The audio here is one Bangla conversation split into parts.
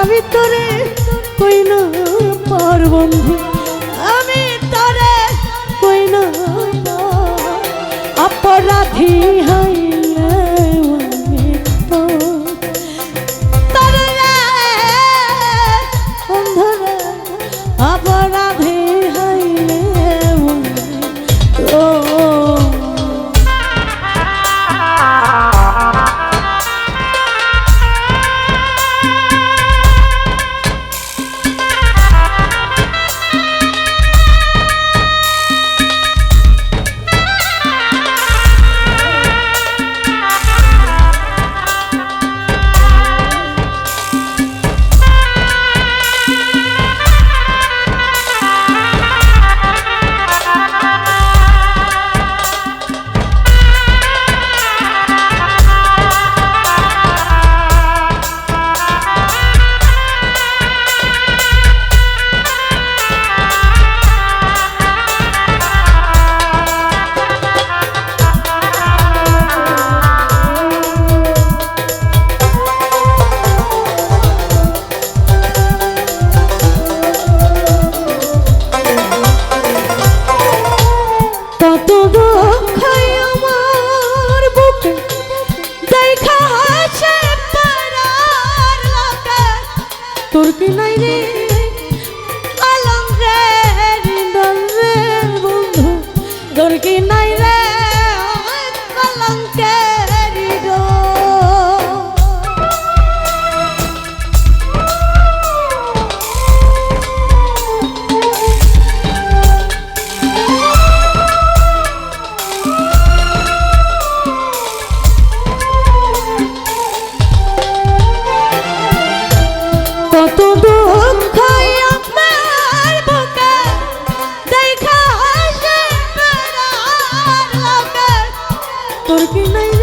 আমি তোরে কইন পার বন্ধু। আমি তোরে কইন অপরাধী হা তোর কি নাই রে porque no hay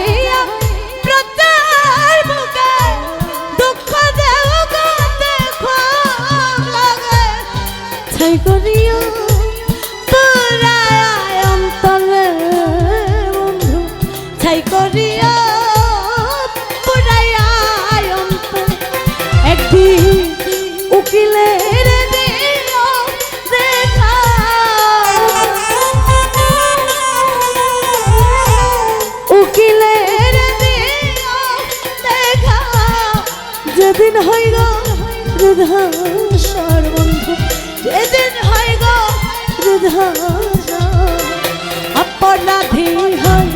হইয়া প্রত্যাহার বুকে দুঃখ দেও দেখো লাগে ছাই করিয়া সংসার বন্ধু যেদিন হয় গো আপনা ধীর হয়